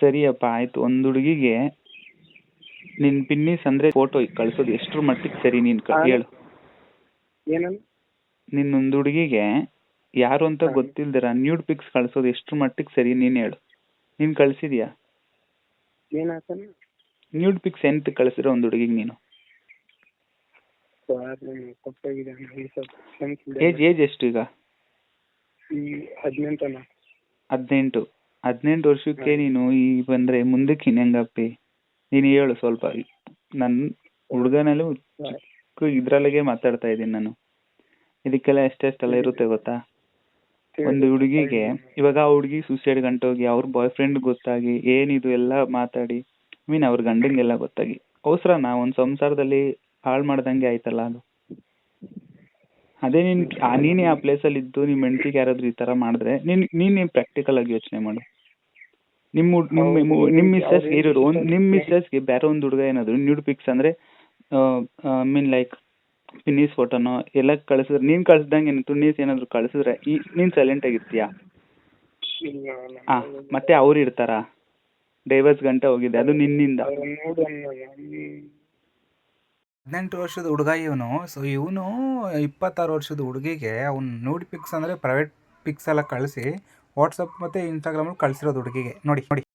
ಸರಿಯಪ್ಪ ಆಯ್ತು. ಒಂದು ಹುಡುಗಿಗೆ ನಿನ್ ಪಿನ್ನಿಸ್ ಅಂದ್ರೆ ಫೋಟೋ ಕಳ್ಸೋದು ಎಷ್ಟ್ರ ಮಟ್ಟಿಗೆ ಸರಿ ನೀನ್ ಕ-. ಹೇಳು. ಏನನ್ ನಿನ್ ಒಂದು ಹುಡುಗಿಗೆ ಯಾರು ಅಂತ. ಗೊತ್ತಿಲ್ದಿರ ನ್ಯೂಡ್ ಪಿಕ್ಸ್ ಕಳ್ಸೋದು ಎಷ್ಟ್ರ ಮಟ್ಟಿಗೆ ಸರಿ ನೀನ್ ಹೇಳು. ನೀನ್ ಕಳ್ಸಿದ್ಯಾ? ನ್ಯೂಡ್ ಪಿಕ್ಸ್ ಎಂತ ಕಳ್ಸಿರೋ ಒಂದು ಹುಡುಗಿಗೆ ನೀನು? ಏಜ್ ಏಜ್ ಎಷ್ಟು ಈಗ? ಹದಿನೆಂಟನ ಹದಿನೆಂಟು. ಹದಿನೆಂಟು ವರ್ಷಕ್ಕೆ ನೀನು ಈ ಬಂದ್ರೆ ಮುಂದಕ್ಕೆ ಇನ್ನೆಂಗಪ್ಪಿ ನೀನು ಹೇಳು ಸ್ವಲ್ಪ. ನನ್ ಹುಡುಗನಲ್ಲೂ ಚಿಕ್ಕ ಇದ್ರಲ್ಲಿಗೆ ಮಾತಾಡ್ತಾ ಇದ್ದೀನಿ ನಾನು. ಇದಕ್ಕೆಲ್ಲ ಎಷ್ಟೆಷ್ಟೆಲ್ಲ ಇರುತ್ತೆ ಗೊತ್ತಾ? ಒಂದು ಹುಡುಗಿಗೆ ಇವಾಗ ಆ ಹುಡುಗಿ ಸುಸೈಡ್ ಗಂಟೋಗಿ ಅವ್ರ ಬಾಯ್ ಫ್ರೆಂಡ್ ಗೊತ್ತಾಗಿ ಏನಿದು ಎಲ್ಲ ಮಾತಾಡಿ ಮೀನ್ ಅವ್ರ ಗಂಡಂಗೆಲ್ಲ ಗೊತ್ತಾಗಿ. ಅವಸರನಾ? ಒಂದ್ ಸಂಸಾರದಲ್ಲಿ ಹಾಳು ಮಾಡ್ದಂಗೆ ಆಯ್ತಲ್ಲ ಅದು. ಅದೇ ನೀನ್ ಆ ನೀನೇ ಆ ಪ್ಲೇಸ್ ಅಲ್ಲಿ ಇದ್ದು ನಿಮ್ ಹೆಂಡತಿಗೆ ಯಾರಾದ್ರೂ ಈ ತರ ಮಾಡಿದ್ರೆ ನೀನ್ ನೀನೇ ಪ್ರಾಕ್ಟಿಕಲ್ ಆಗಿ ಯೋಚನೆ ಮಾಡು. ನಿಮ್ ನಿಮ್ಮ ನಿಮ್ಮ ಹೌದು, ಮು- ನಿಮ್ ಅವ್ರು ಮಿಸ್ಸಸ್ ಇರೋದು ಒಂದ್ ನಿಮ್ ಇಷ್ಟ ಮಿಸ್ಸಸ್ಗೆ ಬೇರೆ ಒಂದು ಹುಡುಗ ಏನಾದ್ರು ನ್ಯೂಡ್ ಪಿಕ್ಸ್ ಅಂದ್ರೆ ಮೀನ್ ಲೈಕ್ ನೀಸ್ ಫೋಟೋನೋ ಎಲ್ಲ ಕಳ್ಸಿದ್ರೆ ನೀನ್ ಕಳ್ಸ್ದಂಗೆ ನೀಸ್ ಏನಾದ್ರು ಕಳ್ಸಿದ್ರೆ ಈ ನೀನ್ ಸೈಲೆಂಟ್ ಆಗಿರ್ತೀಯಾ. ಆ ಮತ್ತೆ ಅವ್ರು ಇರ್ತಾರ ಡೈವರ್ಸ್ ಗಂಟೆ ಹೋಗಿದೆ ಅದು ನಿನ್ನಿಂದ. ಹದಿನೆಂಟು ವರ್ಷದ ಹುಡುಗ ಇವನು ಸೊ ಇವನು ಇಪ್ಪತ್ತಾರು ವರ್ಷದ ಹುಡುಗಿಗೆ ಅವ್ನು ನೋಡಿ ಪಿಕ್ಸ್ ಅಂದ್ರೆ ಪ್ರೈವೇಟ್ ಪಿಕ್ಸ್ ಎಲ್ಲ ಕಳಿಸಿ ವಾಟ್ಸಪ್ ಮತ್ತು ಇನ್ಸ್ಟಾಗ್ರಾಮಲ್ಲಿ ಕಳಿಸಿರೋದು ಹುಡುಗಿಗೆ. ನೋಡಿ ನೋಡಿ.